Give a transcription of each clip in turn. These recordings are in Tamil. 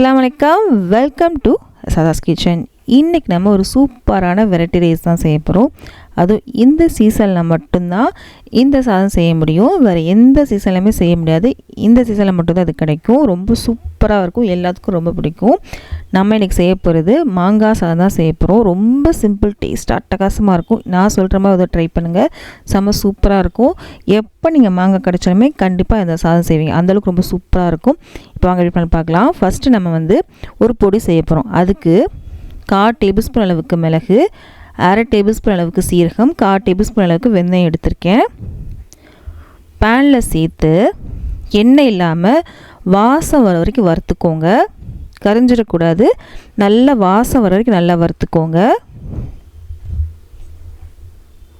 அஸ்லாம் வலைக்கம் வெல்கம் டு சதாஸ் கிச்சன் இன்றைக்கி நம்ம ஒரு சூப்பரான வெரைட்டி ரைஸ் தான் செய்ய போகிறோம் அதுவும் இந்த சீசனில் மட்டும்தான் இந்த சாதம் செய்ய முடியும். வேறு எந்த சீசன்லையுமே செய்ய முடியாது. இந்த சீசனில் மட்டும்தான் அது கிடைக்கும். ரொம்ப சூப்பராக இருக்கும். எல்லாத்துக்கும் ரொம்ப பிடிக்கும். நம்ம இன்றைக்கி செய்ய போகிறது மாங்காய் சாதம் தான் செய்ய போகிறோம் ரொம்ப சிம்பிள் டேஸ்ட் அட்டகாசமாக இருக்கும். நான் சொல்கிற மாதிரி அதை ட்ரை பண்ணுங்கள் செம்ம சூப்பராக இருக்கும். எப்போ நீங்கள் மாங்காய் கிடைச்சாலுமே கண்டிப்பாக இந்த சாதம் செய்வீங்க. அந்தளவுக்கு ரொம்ப சூப்பராக இருக்கும். இப்போ வாங்க எப்படி பண்ணி பார்க்கலாம். ஃபஸ்ட்டு நம்ம வந்து ஒரு பொடி செய்ய போகிறோம் அதுக்கு கால் டேபிள் ஸ்பூன் அளவுக்கு மிளகு அரை டேபிள் ஸ்பூன் அளவுக்கு சீரகம் கால் டேபிள் ஸ்பூன் அளவுக்கு வெந்தயம் எடுத்திருக்கேன். பேனில் சேர்த்து எண்ணெய் இல்லாமல் வாசம் வர வரைக்கும் வறுத்துக்கோங்க. கரிஞ்சிடக்கூடாது. நல்ல வாசம் வர வரைக்கும் நல்லா வறுத்துக்கோங்க.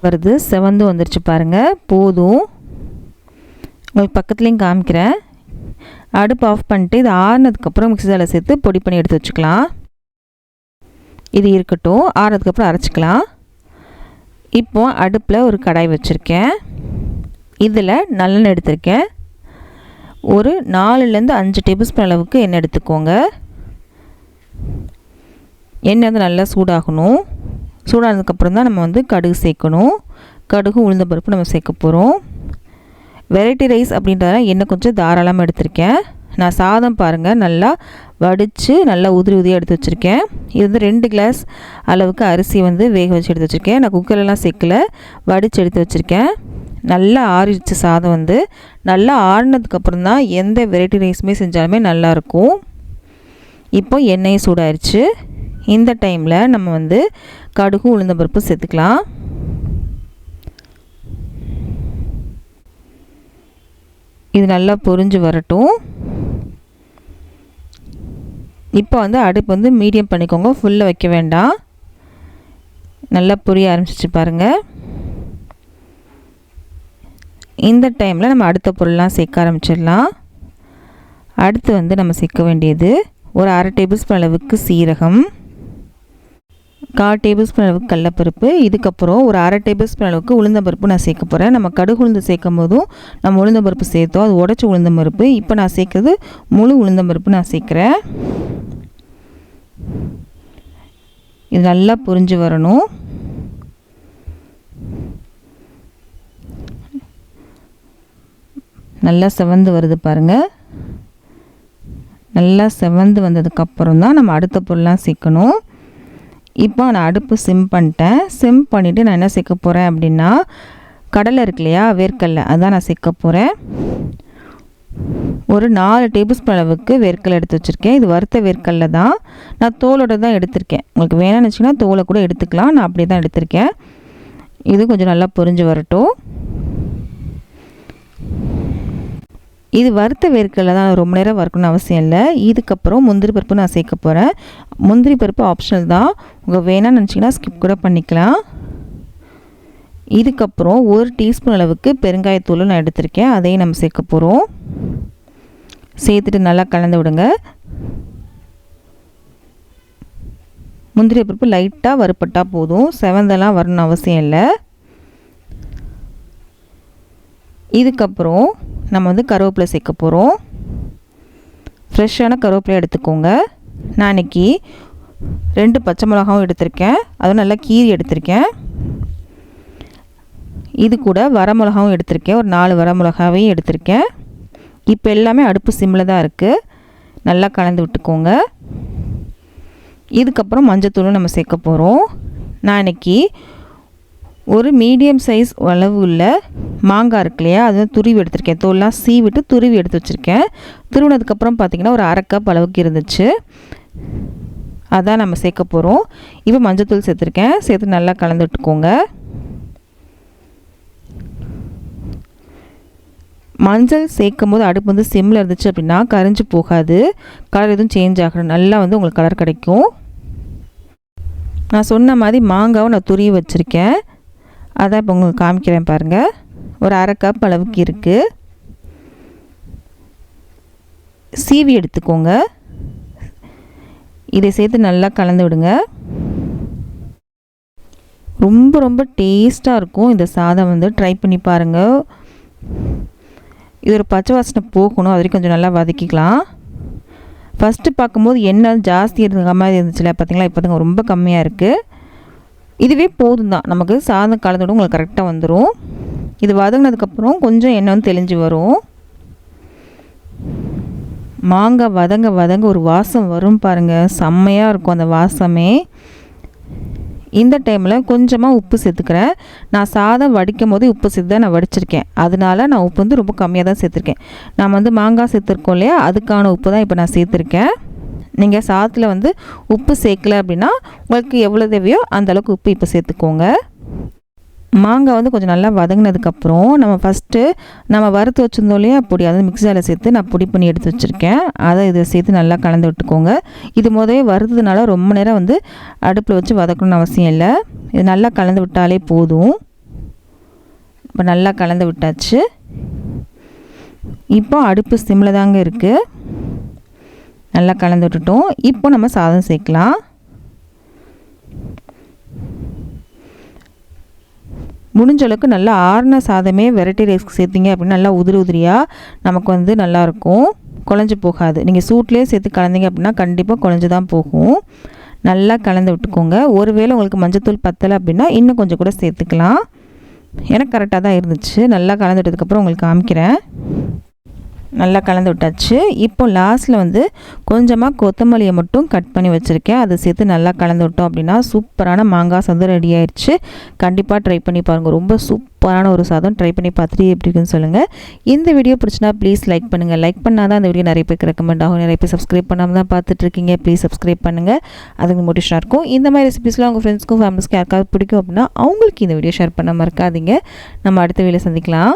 வருது செவந்து வந்துருச்சு பாருங்கள் போதும். உங்களுக்கு பக்கத்துலேயும் காமிக்கிறேன். அடுப்பு ஆஃப் பண்ணிட்டு இது ஆறுனதுக்கப்புறம் மிக்சி ஜாரில் சேர்த்து பொடி பண்ணி எடுத்து வச்சுக்கலாம். இது இருக்கட்டும். ஆறதுக்கப்புறம் அரைச்சிக்கலாம். இப்போ அடுப்பில் ஒரு கடாய் வச்சுருக்கேன். இதில் நல்லெண்ணெய் எடுத்திருக்கேன். ஒரு நாலுலேருந்து அஞ்சு டேபிள் ஸ்பூன் அளவுக்கு எண்ணெய் எடுத்துக்கோங்க. எண்ணெய் வந்து நல்லா சூடாகணும். சூடானதுக்கப்புறம் தான் நம்ம வந்து கடுகு சேர்க்கணும். கடுகு உளுந்த பருப்பு நம்ம சேர்க்க போகிறோம் வெரைட்டி ரைஸ் அப்படின்றதால எண்ணெய் கொஞ்சம் தாராளமாக எடுத்திருக்கேன். நான் சாதம் பாருங்கள் நல்லா வடித்து நல்லா உதிரி உதிரியாக எடுத்து வச்சுருக்கேன். இது வந்து ரெண்டு கிளாஸ் அளவுக்கு அரிசி வந்து வேக வச்சு எடுத்து வச்சுருக்கேன். நான் குக்கர்லாம் சேர்க்கல வடித்து எடுத்து வச்சுருக்கேன். நல்லா ஆறிடுச்சு சாதம் வந்து. நல்லா ஆறினதுக்கப்புறம் தான் எந்த வெரைட்டி ரைஸுமே செஞ்சாலுமே நல்லாயிருக்கும் இப்போ எண்ணெய் சூடாயிருச்சு. இந்த டைமில் நம்ம வந்து கடுகு உளுந்தம்பருப்பு சேர்த்துக்கலாம். இது நல்லா பொரிஞ்சு வரட்டும். இப்போ வந்து அடுப்பு வந்து மீடியம் பண்ணிக்கோங்க. ஃபுல்லாக வைக்க வேண்டாம். நல்லா புரிய ஆரம்பிச்சிச்சு பாருங்கள் இந்த டைமில் நம்ம அடுத்த பொருள்லாம் சேர்க்க ஆரம்பிச்சிடலாம். அடுத்து வந்து நம்ம சேர்க்க வேண்டியது ஒரு அரை டேபிள்ஸ்பூன் அளவுக்கு சீரகம். கால் டேபிள் ஸ்பூன் அளவுக்கு கடலப்பருப்பு இதுக்கப்புறம் ஒரு அரை டேபிள் ஸ்பூன் அளவுக்கு உளுந்தம்பருப்பு நான் சேர்க்க போகிறேன் நம்ம கடுகு உளுந்து சேர்க்கும் போதும் நம்ம உளுந்தம்பருப்பு சேர்த்தோம். அது உடச்சி உளுந்தம்பருப்பு. இப்போ நான் சேர்க்குறது முழு உளுந்தம்பருப்பு நான் சேர்க்குறேன். இது நல்லா புரிஞ்சு வரணும். நல்லா செவந்து வருது பாருங்கள் நல்லா செவந்து வந்ததுக்கப்புறம் தான் நம்ம அடுத்த பொருள்லாம் சேர்க்கணும். இப்போ நான் அடுப்பு சிம் பண்ணிட்டேன். சிம் பண்ணிவிட்டு நான் என்ன சேர்க்க போகிறேன் அப்படின்னா கடலை இருக்கு இல்லையா வேர்க்கடலை. அதுதான் நான் சேர்க்க போகிறேன் ஒரு நாலு டேபிள் ஸ்பூன் அளவுக்கு வேர்க்கல் எடுத்து வச்சுருக்கேன். இது வறுத்த வேர்க்கல்ல தான். நான் தோலோட தான் எடுத்திருக்கேன். உங்களுக்கு வேணும்னு வச்சிங்கன்னா தோலை கூட எடுத்துக்கலாம். நான் அப்படி தான் எடுத்திருக்கேன். இது கொஞ்சம் நல்லா பொரிஞ்சு வரட்டும். இது வறுத்த வேர்க்கடலை தான் ரொம்ப நேரம் வறுக்கணும்னு அவசியம் இல்லை. இதுக்கப்புறம் முந்திரி பருப்பு நான் சேர்க்க போகிறேன் முந்திரி பருப்பு ஆப்ஷனல் தான். உங்கள் வேணாம்னு நினச்சிங்கன்னா ஸ்கிப் கூட பண்ணிக்கலாம். இதுக்கப்புறம் ஒரு டீஸ்பூன் அளவுக்கு பெருங்காயத்தூள் நான் எடுத்திருக்கேன். அதையும் நம்ம சேர்க்க போகிறோம் சேர்த்துட்டு நல்லா கலந்து விடுங்க. முந்திரி பருப்பு லைட்டாக வறுப்பட்டால் போதும். செவந்தெல்லாம் வரணும்னு அவசியம் இல்லை. இதுக்கப்புறம் நம்ம வந்து கருவேப்பிலை சேர்க்க போகிறோம் ஃப்ரெஷ்ஷான கருவேப்பிலை எடுத்துக்கோங்க. நான் இன்றைக்கி ரெண்டு பச்சை மிளகாவும் எடுத்திருக்கேன். அதுவும் நல்லா கீரி எடுத்திருக்கேன். இது கூட வரமிளகாவும் எடுத்திருக்கேன். ஒரு நாலு வரமிளகாவையும் எடுத்திருக்கேன். இப்போ எல்லாமே அடுப்பு சிம்மில் தான் இருக்குது நல்லா கலந்து விட்டுக்கோங்க. இதுக்கப்புறம் மஞ்சத்தூளும் நம்ம சேர்க்க போகிறோம் நான் இன்றைக்கி ஒரு மீடியம் சைஸ் அளவு உள்ள மாங்காய் இருக்கு இல்லையா அது துருவி எடுத்திருக்கேன். தோல்லாம் சீவிட்டு துருவி எடுத்து வச்சுருக்கேன். துருவினதுக்கப்புறம் பார்த்திங்கன்னா ஒரு அரை கப் அளவுக்கு இருந்துச்சு. அதான் நம்ம சேர்க்க போகிறோம் இப்போ மஞ்சத்தூள் சேர்த்துருக்கேன். சேர்த்து நல்லா கலந்து விட்டுக்கோங்க. மஞ்சள் சேர்க்கும் போது அடுப்பு வந்து சிம்மில் இருந்துச்சு அப்படின்னா கரைஞ்சி போகாது. கலர் எதுவும் சேஞ்ச் ஆகணும் நல்லா வந்து உங்களுக்கு கலர் கிடைக்கும். நான் சொன்ன மாதிரி மாங்காவும் நான் துருவி வச்சுருக்கேன். அதான் இப்போ உங்களுக்கு காமிக்கிறேன் பாருங்கள் ஒரு அரை கப் அளவுக்கு இருக்குது சீவி எடுத்துக்கோங்க. இதை சேர்த்து நல்லா கலந்து விடுங்க. ரொம்ப ரொம்ப டேஸ்ட்டாக இருக்கும். இந்த சாதம் வந்து ட்ரை பண்ணி பாருங்கள் இது ஒரு பச்சை வாசனை போகணும். அது வரைக்கும் கொஞ்சம் நல்லா வதக்கிக்கலாம். ஃபஸ்ட்டு பார்க்கும்போது எண்ணெய் ஜாஸ்தி இருந்த மாதிரி இருந்துச்சுல பார்த்தீங்களா இப்போ ரொம்ப கம்மியாக இருக்குது இதுவே போதும் தான் நமக்கு சாதம் கலந்துவிடும் உங்களுக்கு கரெக்டாக வந்துடும் இது வதங்கினதுக்கப்புறம் கொஞ்சம் எண்ணெய் வந்து தெளிஞ்சு வரும். மாங்காய் வதங்க வதங்க ஒரு வாசம் வரும் பாருங்கள் செம்மையாக இருக்கும் அந்த வாசமே. இந்த டைமில் கொஞ்சமாக உப்பு சேர்த்துக்கிறேன். நான் சாதம் வடிக்கும் போது உப்பு சேர்த்து தான் நான் வடிச்சிருக்கேன். அதனால நான் உப்பு வந்து ரொம்ப கம்மியாக தான் சேர்த்துருக்கேன். நான் வந்து மாங்காய் சேர்த்துருக்கோம் இல்லையா? அதுக்கான உப்பு தான் இப்போ நான் சேர்த்துருக்கேன். நீங்கள் சாதத்தில் வந்து உப்பு சேர்க்கல அப்படின்னா உங்களுக்கு எவ்வளோ தேவையோ அந்தளவுக்கு உப்பு இப்போ சேர்த்துக்கோங்க. மாங்காய் வந்து கொஞ்சம் நல்லா வதங்கினதுக்கப்புறம் நம்ம ஃபஸ்ட்டு நம்ம வறுத்து வச்சுருந்தோம் இல்லையா பொடி அதை மிக்சியில் சேர்த்து நான் பொடி பண்ணி எடுத்து வச்சுருக்கேன். அதை இதை சேர்த்து நல்லா கலந்து விட்டுக்கோங்க. இது முதவே வறுத்ததுனால ரொம்ப நேரம் வந்து அடுப்பில் வச்சு வதக்கணும்னு அவசியம் இல்லை. இது நல்லா கலந்து விட்டாலே போதும். இப்போ நல்லா கலந்து விட்டாச்சு. இப்போ அடுப்பு சிம்மில் தாங்க இருக்குது நல்லா கலந்து விட்டுட்டோம். இப்போ நம்ம சாதம் சேர்க்கலாம். முடிஞ்ச அளவுக்கு நல்லா ஆறுன சாதமே வெரைட்டி ரைஸ்க்கு சேர்த்திங்க அப்படின்னா நல்லா உதிரி உதிரியாக நமக்கு வந்து நல்லாயிருக்கும். குழஞ்சி போகாது. நீங்கள் சூட்லேயே சேர்த்து கலந்தீங்க அப்படின்னா கண்டிப்பாக குழஞ்சி தான் போகும். நல்லா கலந்து விட்டுக்கோங்க. ஒருவேளை உங்களுக்கு மஞ்சத்தூள் பத்தலை அப்படின்னா இன்னும் கொஞ்சம் கூட சேர்த்துக்கலாம். எனக்கு கரெக்டாக தான் இருந்துச்சு. நல்லா கலந்து விட்டதுக்கப்புறம் உங்களுக்கு காமிக்கிறேன். நல்லா கலந்து விட்டாச்சு. இப்போ லாஸ்ட்டில் வந்து கொஞ்சமாக கொத்தமல்லியை மட்டும் கட் பண்ணி வச்சுருக்கேன். அதை சேர்த்து நல்லா கலந்து விட்டோம் அப்படின்னா சூப்பரான மாங்காய் சாதம் ரெடி ஆயிடுச்சு கண்டிப்பாக ட்ரை பண்ணி பாருங்கள் ரொம்ப சூப்பரான ஒரு சாதம். ட்ரை பண்ணி பார்த்துட்டு எப்படி இருக்குன்னு சொல்லுங்கள் இந்த வீடியோ பிடிச்சினா ப்ளீஸ் லைக் பண்ணுங்கள் லைக் பண்ணால் தான் அந்த வீடியோ நிறைய பேருக்கு ரெக்கமெண்ட் ஆகும். நிறைய பேர் சப்ஸ்கிரைப் பண்ணாமல் தான் பார்த்துட்ருக்கீங்க ப்ளீஸ் சப்ஸ்கிரைப் பண்ணுங்கள் அதுக்கு மோட்டிவேஷனாக இருக்கும். இந்த மாதிரி ரெசிபிஸ்லாம் உங்கள் ஃப்ரெண்ட்ஸ்க்கும் ஃபேமிலிஸ்க்கும் யாருக்காவது பிடிக்கும் அப்படின்னா அவங்களுக்கு இந்த வீடியோ ஷேர் பண்ண மறக்காதீங்க நம்ம அடுத்த வீடியோ சந்திக்கலாம்.